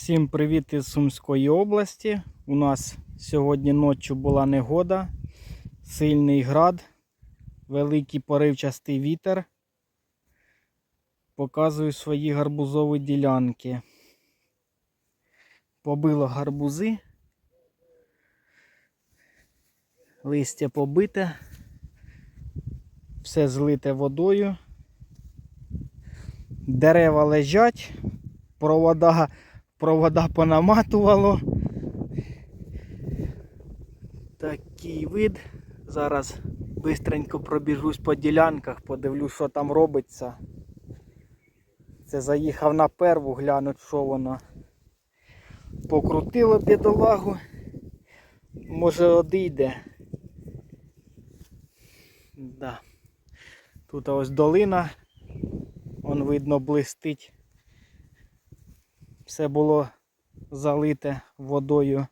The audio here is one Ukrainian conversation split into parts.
Всім привіт із Сумської області. У нас сьогодні ночі була негода, сильний град, великий поривчастий вітер. Показую свої гарбузові ділянки. Побило гарбузи. Листя побите, все злите водою. Дерева лежать, провода провода понаматувало. Такий вид. Зараз бистренько пробіжусь по ділянках, подивлюсь, що там робиться. Це заїхав на перву, глянуть, що воно. Покрутило бідолагу. Може одійде. Да. Тут ось долина. Вон видно блистить все було залите водою.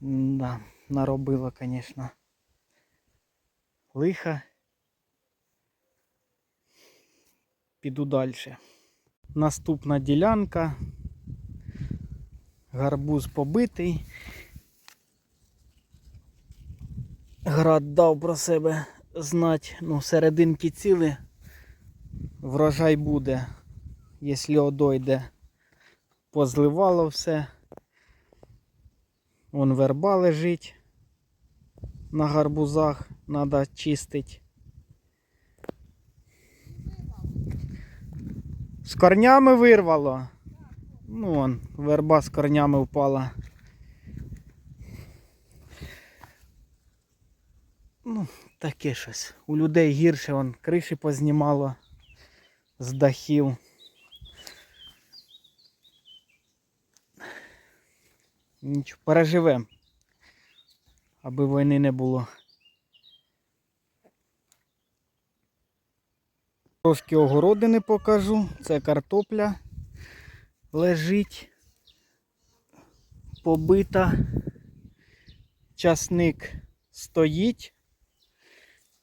Да, наробило, звісно. Лиха. Піду далі. Наступна ділянка. Гарбуз побитий. Град дав про себе знать, ну, серединки ціли. Врожай буде, якщо одойде позливало все. Вон верба лежить на гарбузах, треба чистити. З корнями вирвало. Ну вон, верба з корнями впала. Ну, таке щось. У людей гірше вон криші познімало з дахів. Нічого, переживемо, аби війни не було. Трошки огородини покажу. Це картопля лежить, побита, часник стоїть,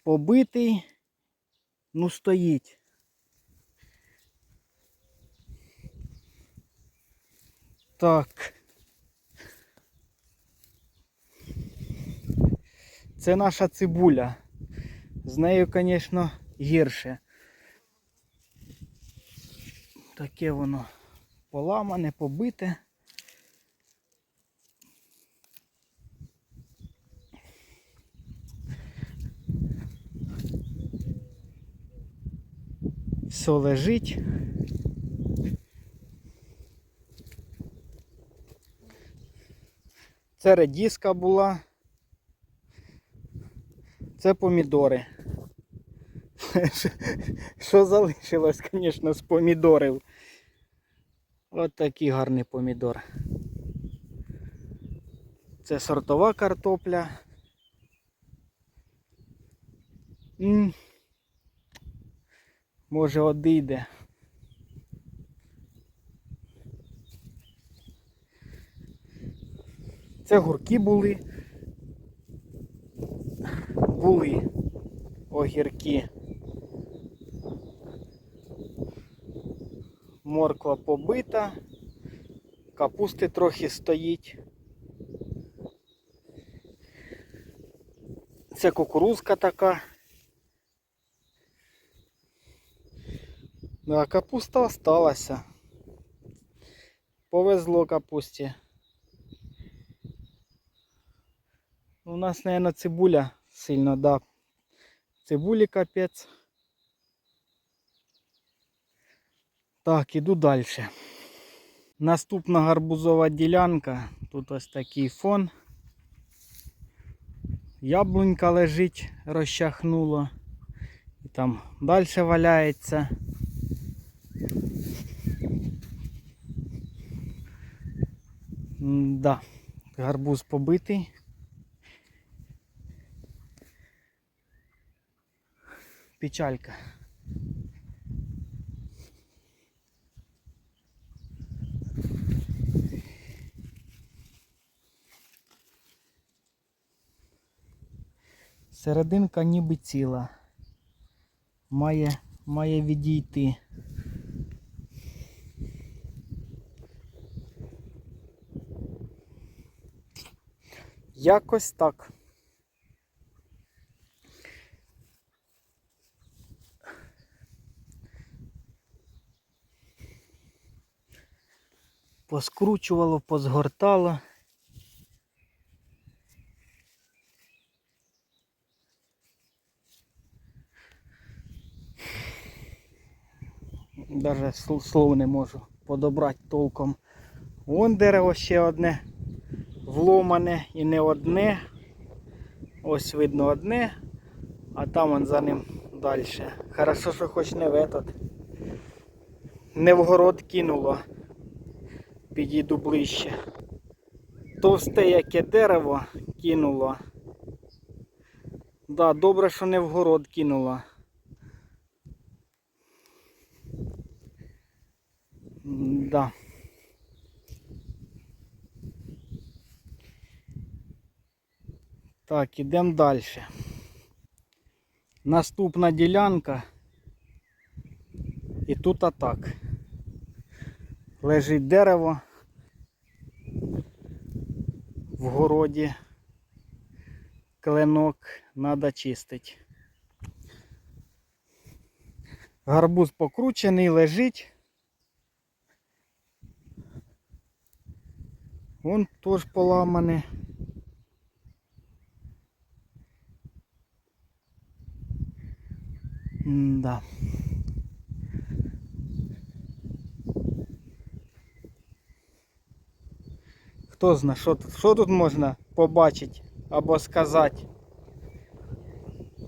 побитий, ну стоїть. Так. Це наша цибуля. З нею, звісно, гірше. Таке воно поламане, побите. Все лежить. Це редіска була. Це помідори. Що залишилось, звісно, з помідорів. От такий гарний помідор. Це сортова картопля. М. Може одійде. Це гурки. Були огірки. Морква побита, капусти трохи стоїть. Це кукурузка така. Ну, А капуста осталася. Повезло капусті. У нас, мабуть, цибуля сильно, да. Цибулі капець. Так, іду далі. Наступна гарбузова ділянка. Тут ось такий фон. Яблунька лежить, розчахнуло. І там далі валяється. Да, гарбуз побитий. печалька. Серединка ніби ціла. Має, має відійти. Якось так. Поскручувало, позгортало. Даже сл- слов не можу подобрати толком. Вон дерево ще одне вломане і не одне. Ось видно одне, а там он за ним далі. Хорошо, що хоч не в этот. Не в город кинуло. Підійду ближче. Товсте яке дерево кинуло. Да, добре, що не в город кинуло. Да. Так, ідемо далі. Наступна ділянка. І тут атак. Лежить дерево в городі. Клинок треба чистити. Гарбуз покручений, лежить. Вон теж поламаний. Да. Хто знає, що, тут- що тут можна побачити або сказати?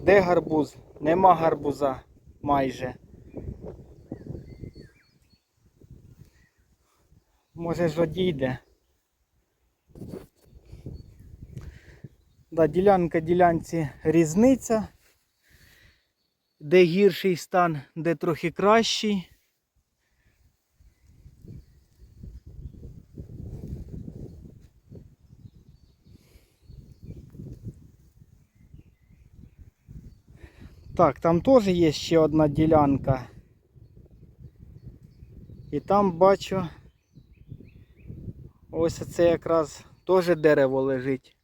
Де гарбуз? Нема гарбуза майже. Може ж одійде. Да, ділянка ділянці різниця. Де гірший стан, де трохи кращий. Так, там теж є ще одна ділянка. І там бачу ось це якраз теж дерево лежить.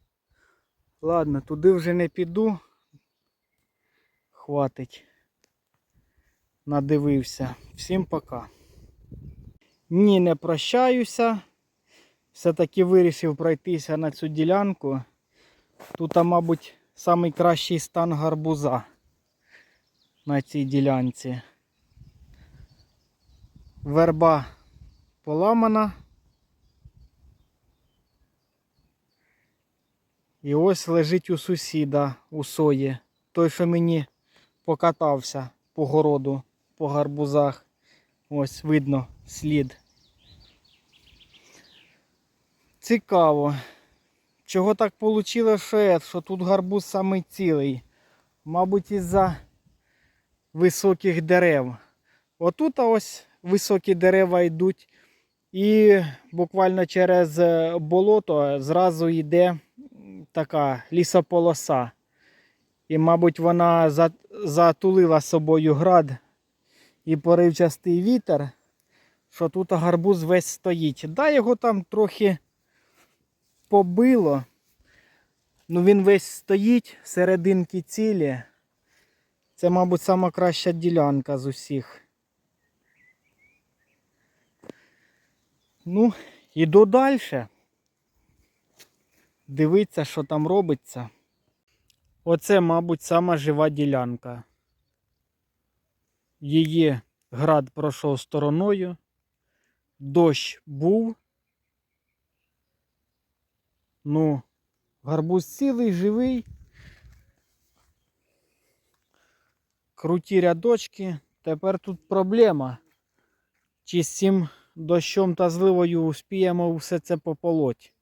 Ладно, туди вже не піду. Хватить. Надивився. Всім пока. Ні, не прощаюся. Все-таки вирішив пройтися на цю ділянку. Тут, мабуть, найкращий стан гарбуза на цій ділянці. Верба поламана. І ось лежить у сусіда у сої. Той, що мені покатався по городу, по гарбузах. Ось видно слід. Цікаво. Чого так вийшло, що, тут гарбуз самий цілий? Мабуть, із-за високих дерев. Отут ось високі дерева йдуть. І буквально через е, болото зразу йде така лісополоса. І, мабуть, вона затулила собою град і поривчастий вітер, що тут гарбуз весь стоїть. Да, його там трохи побило. Ну він весь стоїть, серединки цілі. Це, мабуть, сама краща ділянка з усіх. Ну, іду далі. Дивиться, що там робиться. Оце, мабуть, сама жива ділянка. Її град пройшов стороною. Дощ був. Ну, гарбуз цілий, живий. Круті рядочки. Тепер тут проблема. Чи з цим дощом та зливою успіємо все це пополоть.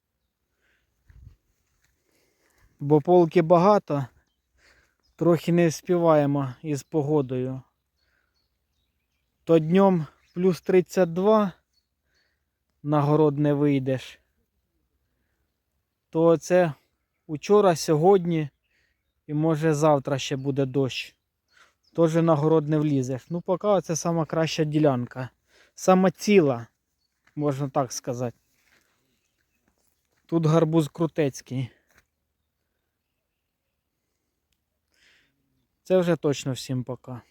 Бо полки багато, трохи не вспіваємо із погодою. То днем плюс 32 на город не вийдеш. То це учора, сьогодні і може завтра ще буде дощ теж на город не влізеш. Ну, поки це сама краща ділянка. Сама ціла, можна так сказати. Тут гарбуз крутецький. Це вже точно всім пока.